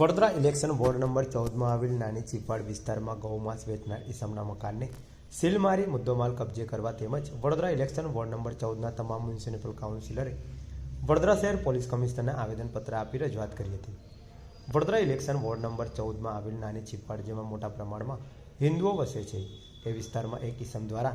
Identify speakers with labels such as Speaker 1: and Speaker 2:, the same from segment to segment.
Speaker 1: Vadodara election ward number ચૌદમાં આવેલ નાની ચીપાડ વિસ્તારમાં ગૌમાંસ વેચનાર ઈસમના મકાનને સીલ મારી મુદ્દોમાલ કબજે કરવા તેમજ વડોદરા ઇલેક્શન વોર્ડ નંબર ચૌદના તમામ મ્યુનિસિપલ કાઉન્સિલરે વડોદરા શહેર પોલીસ કમિશનરને આવેદનપત્ર આપી રજૂઆત કરી હતી. વડોદરા ઇલેક્શન વોર્ડ નંબર ચૌદમાં આવેલ નાની ચીપાડ જેમાં મોટા પ્રમાણમાં હિન્દુઓ વસે છે. એ વિસ્તારમાં એક ઇસમ દ્વારા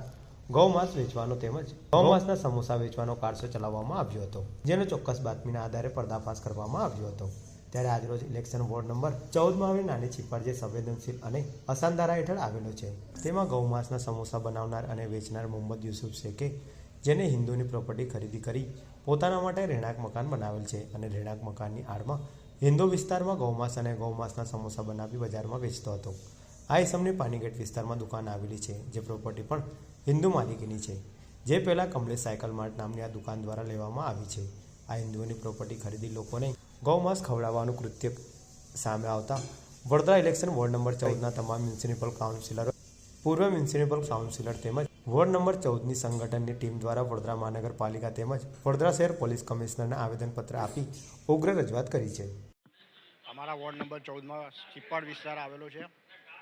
Speaker 1: ગૌમાંસ વેચવાનો તેમજ ગૌમાંસના સમોસા વેચવાનો કારસો ચલાવવામાં આવ્યો હતો, જેનો ચોક્કસ બાતમીના આધારે પર્દાફાશ કરવામાં આવ્યો હતો. ત્યારે આજરોજ ઇલેક્શન વોર્ડ નંબર ચૌદમાં આવેલ નાની ચીપાડ જે સંવેદનશીલ અને અસાનધારા હેઠળ આવેલો છે. તેમાં ગૌમાંસના સમોસા બનાવનાર અને વેચનાર મોહમ્મદ યુસુફ શેખે જેને હિન્દુની પ્રોપર્ટી ખરીદી કરી પોતાના માટે રહેણાંક મકાન બનાવેલ છે અને રહેણાંક મકાનની આડમાં હિન્દુ વિસ્તારમાં ગૌમાંસ અને ગૌમાંસના સમોસા બનાવી બજારમાં વેચતો હતો. આ ઇસમની પાનીગેટ વિસ્તારમાં દુકાન આવેલી છે, જે પ્રોપર્ટી પણ હિન્દુ માલિકીની છે, જે પહેલાં કમલેશ સાયકલ માર્ટ નામની આ દુકાન દ્વારા લેવામાં આવી છે. આ હિન્દુઓની પ્રોપર્ટી ખરીદી લોકોને ગૌમાંસ ખવડાવવાનું કૃત્ય સામે આવતા વડોદરા ઇલેક્શન વોર્ડ નંબર ચૌદના તમામ મ્યુનિસિપલ કાઉન્સિલરો પૂર્વ મ્યુનિસિપલ કાઉન્સિલર તેમજ વોર્ડ નંબર ચૌદની સંગઠનની ટીમ દ્વારા વડોદરા મહાનગરપાલિકા તેમજ વડોદરા શહેર પોલીસ કમિશનરને આવેદનપત્ર આપી ઉગ્ર રજૂઆત કરી છે.
Speaker 2: અમારા વોર્ડ નંબર ચૌદમાં ચિપ્પાડ વિસ્તાર આવેલો છે.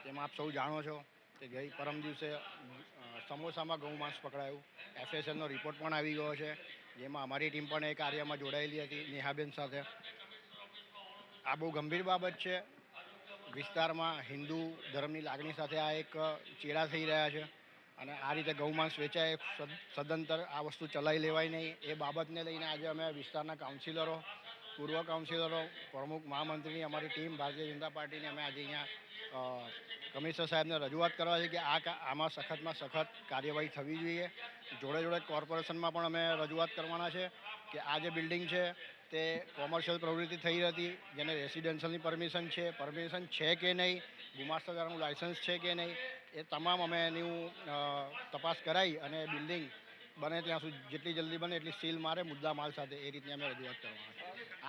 Speaker 2: તેમાં આપ સૌ જાણો છો કે ગઈ પરમ દિવસે સમોસામાં ગૌ માંસ પકડાયું એફએસએલનો રિપોર્ટ પણ આવી ગયો છે. જેમાં અમારી ટીમ પણ એ કાર્યમાં જોડાયેલી હતી, નેહાબેન સાથે. આ બહુ ગંભીર બાબત છે. વિસ્તારમાં હિન્દુ ધર્મની લાગણી સાથે આ એક ચેડા થઈ રહ્યા છે અને આ રીતે ગૌમાંસ વેચાય, સદ- સદંતર આ વસ્તુ ચલાવી લેવાય નહીં. એ બાબતને લઈને આજે અમે વિસ્તારના કાઉન્સિલરો, પૂર્વ કાઉન્સિલરો, પ્રમુખ મહામંત્રીની અમારી ટીમ, ભારતીય જનતા પાર્ટીની અમે આજે અહીંયા કમિશનર સાહેબને રજૂઆત કરવા છે કે આ આમાં સખતમાં સખત કાર્યવાહી થવી જોઈએ. જોડે જોડે કોર્પોરેશનમાં પણ અમે રજૂઆત કરવાના છે કે આ જે બિલ્ડિંગ છે તે કોમર્શિયલ પ્રવૃત્તિ થઈ હતી, જેને રેસિડેન્શિયલની પરમિશન છે. પરમિશન છે કે નહીં? ગુમાસ્તાદારનું લાયસન્સ છે કે નહીં? એ તમામ અમે એની તપાસ કરાવી અને બિલ્ડિંગ બને ત્યાં સુધી, જેટલી જલ્દી બને એટલી સીલ મારે મુદ્દા માલ સાથે એ રીતની અમે રજૂઆત કરવા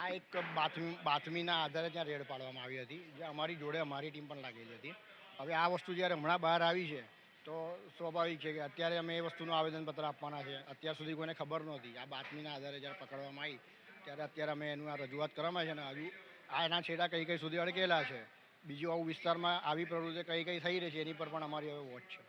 Speaker 2: આ એક બાતમી, બાતમીના આધારે ત્યાં રેડ પાડવામાં આવી હતી, જે અમારી જોડે અમારી ટીમ પણ લાગેલી હતી. હવે આ વસ્તુ જ્યારે હમણાં બહાર આવી છે, તો સ્વાભાવિક છે કે અત્યારે અમે એ વસ્તુનું આવેદનપત્ર આપવાના છે. અત્યાર સુધી કોઈને ખબર નહોતી. આ બાતમીના આધારે જ્યારે પકડવામાં આવી ત્યારે અત્યારે અમે એનું આ રજૂઆત કરવામાં છે અને હજુ આ એના છેડા કઈ કઈ સુધી અડકેલા છે. બીજું આવું વિસ્તારમાં આવી પ્રવૃત્તિ કઈ કઈ થઈ રહી છે એની પર પણ અમારી હવે વોચ છે.